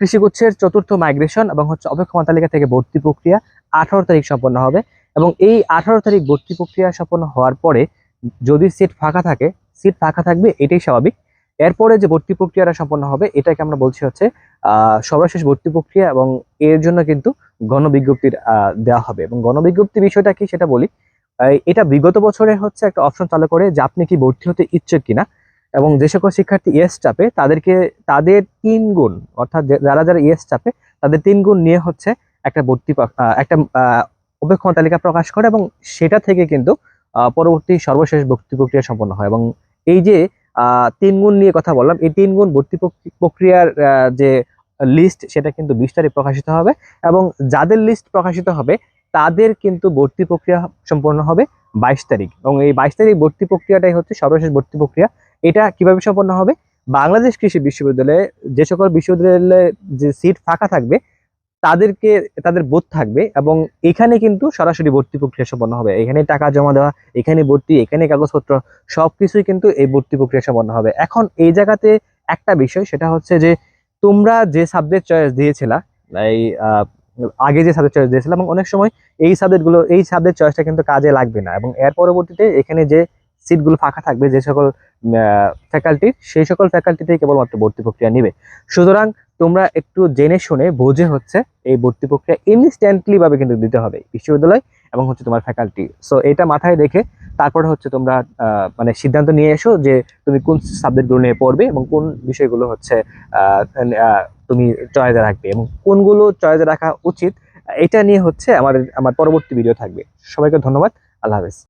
কৃষিগুচ্ছের চতুর্থ মাইগ্রেশন এবং হচ্ছে অপেক্ষমান তালিকা থেকে ভর্তি প্রক্রিয়া আঠারো তারিখ সম্পন্ন হবে এবং এই আঠারো তারিখ ভর্তি প্রক্রিয়া সম্পন্ন হওয়ার পরে যদি সিট ফাঁকা থাকে সিট ফাঁকা থাকবে, এটাই স্বাভাবিক। এরপরে যে ভর্তি প্রক্রিয়াটা সম্পন্ন হবে, এটাকে আমরা বলছি হচ্ছে সর্বশেষ ভর্তি প্রক্রিয়া এবং এর জন্য কিন্তু গণবিজ্ঞপ্তির দেওয়া হবে। এবং গণবিজ্ঞপ্তি বিষয়টা কি সেটা বলি। এটা বিগত বছরে হচ্ছে একটা অপশন চালু করে যে আপনি কি ভর্তি হতে ইচ্ছুক কিনা। এবং যে সকল শিক্ষার্থী ইয়েস চাপে তাদেরকে তাদের তিন গুণ অর্থাৎ যারা যারা ইয়েস চাপে তাদের তিন গুণ নিয়ে হচ্ছে একটা ভর্তি একটা আহ, তালিকা প্রকাশ করে এবং সেটা থেকে কিন্তু পরবর্তী সর্বশেষ ভর্তি প্রক্রিয়া সম্পন্ন হয় এবং এই যে তিন গুণ নিয়ে কথা বললাম এই তিন গুণ ভর্তি প্রক- প্রক্রিয়ার যে লিস্ট সেটা কিন্তু বিশ তারিখ প্রকাশিত হবে এবং যাদের লিস্ট প্রকাশিত হবে তাদের কিন্তু ভর্তি প্রক্রিয়া সম্পন্ন হবে বাইশ তারিখ এবং এই বাইশ তারিখ ভর্তি প্রক্রিয়াটাই হচ্ছে সর্বশেষ ভর্তি প্রক্রিয়া। এটা কীভাবে সম্পন্ন হবে? বাংলাদেশ কৃষি বিশ্ববিদ্যালয়ে যে সকল বিশ্ববিদ্যালয়ে যে সিট ফাঁকা থাকবে, তাদেরকে, তাদের বোধ থাকবে এবং এখানে কিন্তু সরাসরি ভর্তি প্রক্রিয়া সম্পন্ন হবে। এখানে টাকা জমা দেওয়া, এখানে ভর্তি, এখানে কাগজপত্র সব কিছুই কিন্তু এই ভর্তি প্রক্রিয়া সম্পন্ন হবে। এখন এই জায়গাতে একটা বিষয়, সেটা হচ্ছে যে তোমরা যে সাবজেক্ট চয়েস দিয়েছিলা, এই আগে যে সাবজেক্ট চয়েস দিয়েছিলাম এবং অনেক সময় এই সাবজেক্টগুলো এই সাবজেক্ট চয়েসটা কিন্তু কাজে লাগবে না এবং এর পরবর্তীতে এখানে যে সিটগুলো ফাঁকা থাকবে, যে সকল ফ্যাকাল্টি সেই সকল ফ্যাকাল্টিতেই কেবলমাত্র ভর্তি প্রক্রিয়া নিবে। সুতরাং তোমরা একটু জেনে শুনে বোঝে হচ্ছে এই ভর্তি প্রক্রিয়া ইনস্ট্যান্টলি ভাবে কিন্তু দিতে হবে বিশ্ববিদ্যালয় এবং হচ্ছে তোমার ফ্যাকাল্টি সো এটা মাথায় রেখে তারপরে হচ্ছে তোমরা মানে সিদ্ধান্ত নিয়ে এসো যে তুমি কোন সাবজেক্টগুলো নিয়ে পড়বে এবং কোন বিষয়গুলো হচ্ছে তুমি চয়েসে রাখবে এবং কোনগুলো চয়েসে রাখা উচিত, এটা নিয়ে হচ্ছে আমার আমার পরবর্তী ভিডিও থাকবে। সবাইকে ধন্যবাদ। আল্লাহ হাফেজ।